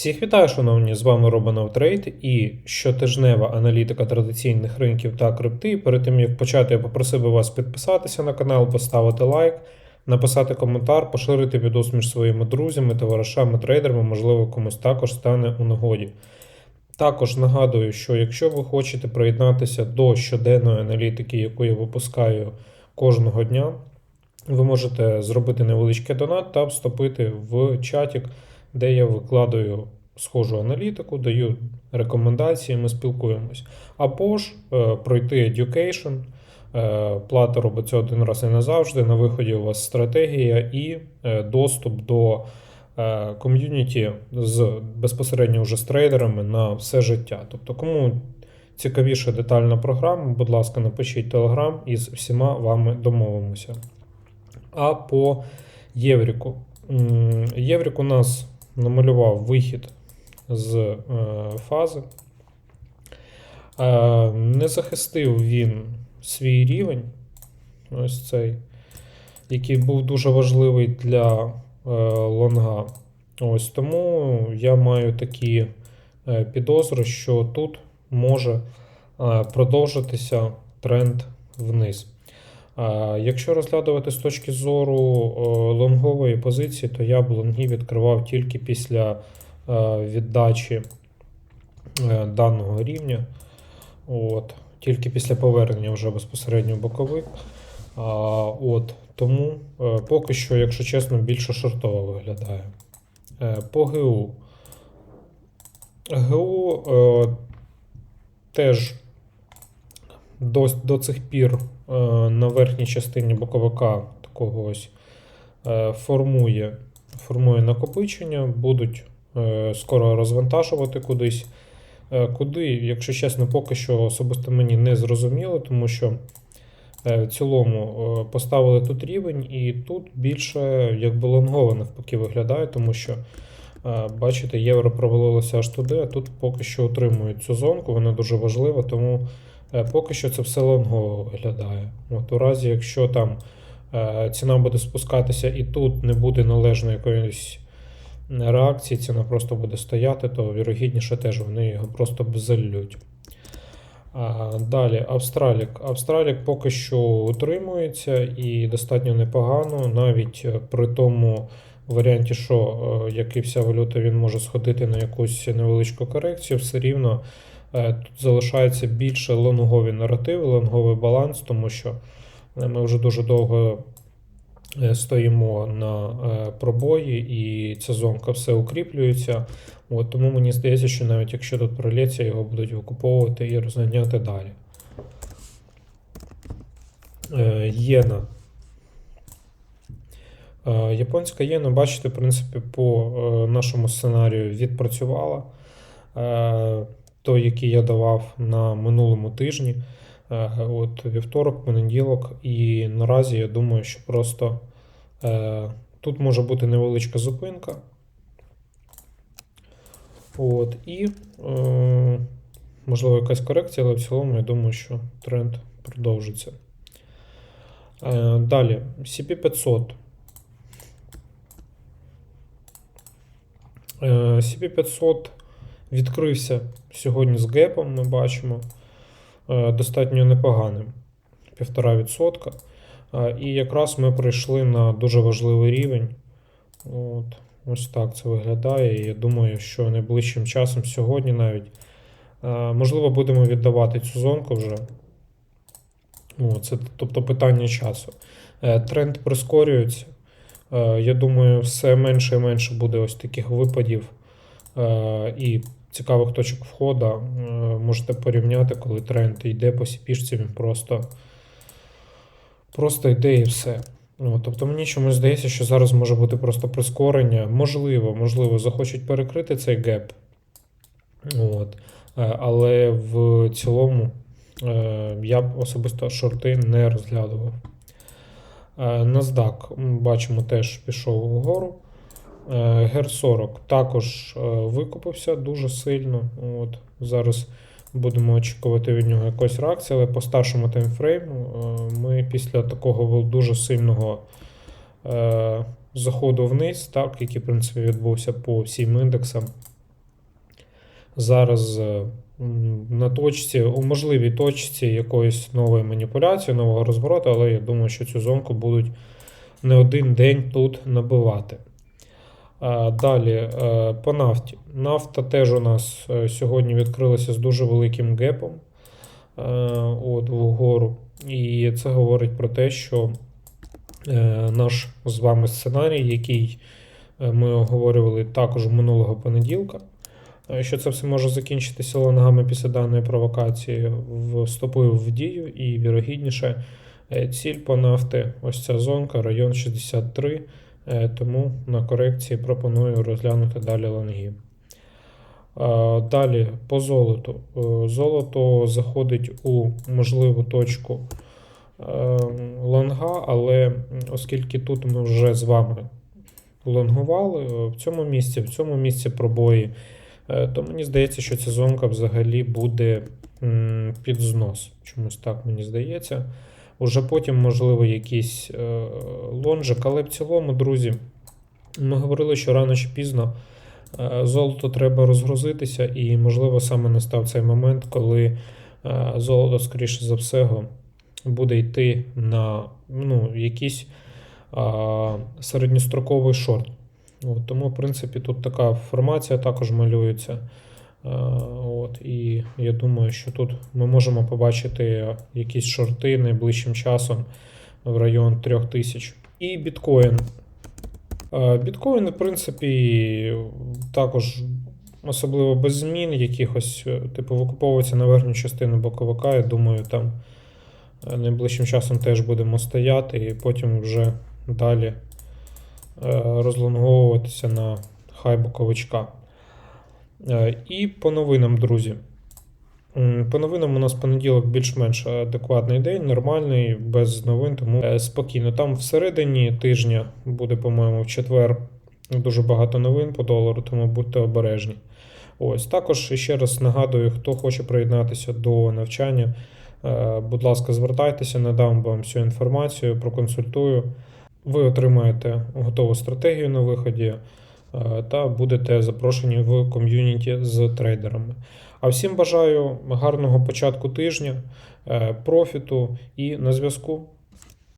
Всіх вітаю, шановні! З вами Робанов Трейд і щотижнева аналітика традиційних ринків та крипти. Перед тим як почати, я попросив би вас підписатися на канал, поставити лайк, написати коментар, поширити відео між своїми друзями, товаришами, трейдерами, можливо, комусь також стане у нагоді. Також нагадую, що якщо ви хочете приєднатися до щоденної аналітики, яку я випускаю кожного дня, ви можете зробити невеличкий донат та вступити в чатик, де я викладаю схожу аналітику, даю рекомендації, ми спілкуємось. Або ж е, пройти education. Е, Плата робиться один раз і назавжди. На виході у вас стратегія і е, доступ до е, ком'юніті з безпосередньо вже з трейдерами на все життя. Тобто, кому цікавіша детальна програма, будь ласка, напишіть телеграм і з всіма вами домовимося. А по Євріку. Єврік у нас намалював вихід з е, фази. Е, не захистив він свій рівень, ось цей, який був дуже важливий для е, лонга. Ось тому я маю такі підозри, що тут може продовжитися тренд вниз. Якщо розглядувати з точки зору лонгової позиції, то я б лонги відкривав тільки після е, віддачі е, даного рівня. От. Тільки після повернення вже безпосередньо. А, от. Тому е, поки що, якщо чесно, більше шортово виглядає. По ГУ. ГУ теж до, до цих пір е, на верхній частині боковика такого ось е, формує, формує накопичення, будуть е, скоро розвантажувати кудись. Куди, якщо чесно, поки що особисто мені не зрозуміло, тому що в цілому поставили тут рівень, і тут більше якби лонгово навпаки виглядає, тому що бачите, євро провалилося аж туди, а тут поки що утримують цю зонку, вона дуже важлива, тому поки що це все лонгово виглядає. От у разі, якщо там е, ціна буде спускатися і тут не буде належної якоїсь реакції, ціна просто буде стояти, то вірогідніше теж вони його просто б Далі Австралік. Австралік поки що утримується і достатньо непогано, навіть е, при тому варіанті, що е, як і вся валюта, він може сходити на якусь невеличку корекцію, все рівно е, тут залишається більше лонгові наративи, лонговий баланс, тому що е, ми вже дуже довго е, стоїмо на е, пробої, і ця зонка все укріплюється. От, тому мені здається, що навіть якщо тут пролється, його будуть викуповувати і розганяти далі. Е, Єна. Е, Японська єна, бачите, в принципі, по е, нашому сценарію відпрацювала. Той, який я давав на минулому тижні. Е, От вівторок, понеділок, і наразі я думаю, що просто е, тут може бути невеличка зупинка. От, і е, можливо якась корекція, але в цілому я думаю, що тренд продовжиться. Е, далі, CP500. Е, CP500 відкрився сьогодні з гепом, ми бачимо е, достатньо непоганим 1,5%. Е, І якраз ми прийшли на дуже важливий рівень. От, ось так це виглядає. І я думаю, що найближчим часом сьогодні навіть е, можливо будемо віддавати цю зонку вже. О, це тобто питання часу. Тренд прискорюється. Я думаю, все менше і менше буде ось таких випадів і цікавих точок входу. Е, Можете порівняти, коли тренд йде по сіпішці, він просто, просто йде і все. Ну, тобто мені чомусь здається, що зараз може бути просто прискорення. Можливо, можливо, захочуть перекрити цей геп. От. Е, Але в цілому е, я б особисто шорти не розглядував. NASDAQ, бачимо, теж пішов вгору. Е, GER40 також е, викупився дуже сильно. От. Зараз будемо очікувати від нього якоїсь реакції, але по старшому таймфрейму е, ми після такого дуже сильного заходу вниз, так, який в принципі відбувся по всім індексам, зараз на точці, у можливій точці якоїсь нової маніпуляції, нового розвороту, але я думаю, що цю зонку будуть не один день тут набивати. Далі е, по нафті. Нафта теж у нас е, сьогодні відкрилася з дуже великим гепом е, от, вгору. І це говорить про те, що наш з вами сценарій, який ми оговорювали також минулого понеділка, що це все може закінчитися лонгами після даної провокації, вступив в дію і вірогідніше ціль по нафти, ось ця зонка, район 63. Е, Тому на корекції пропоную розглянути далі лонги. Е, Далі по золоту. Е, Золото заходить у можливу точку лонга, але оскільки тут ми вже з вами лонгували в цьому місці, в цьому місці пробої, то мені здається, що ця зонка взагалі буде під знос. Чомусь так мені здається. Уже потім, можливо, якийсь е, лонжик, але в цілому, друзі, ми говорили, що рано чи пізно е, золото треба розгрузитися, і, можливо, саме настав цей момент, коли е, золото, скоріше за все, буде йти на ну, якийсь а, середньостроковий шорт. От, тому, в принципі, тут така формація також малюється. Е, От, і я думаю, що тут ми можемо побачити якісь шорти найближчим часом в район 3000. І біткоін. Е, Біткоін, в принципі, також особливо без змін якихось, е, типу, викуповується на верхню частину боковика. Я думаю, там найближчим часом теж будемо стояти, і потім вже далі розлонговуватися на хай боковичка. Е, І по новинам, друзі. По новинам у нас понеділок більш-менш адекватний день, нормальний, без новин, тому е, спокійно. Там всередині тижня буде, по-моєму, в четвер дуже багато новин по долару, тому будьте обережні. Ось також ще раз нагадую, хто хоче приєднатися до навчання. е, Будь ласка, звертайтеся, надам вам всю інформацію, проконсультую. Ви отримаєте готову стратегію на виході та будете запрошені в ком'юніті з трейдерами. А всім бажаю гарного початку тижня, е, профіту і на зв'язку.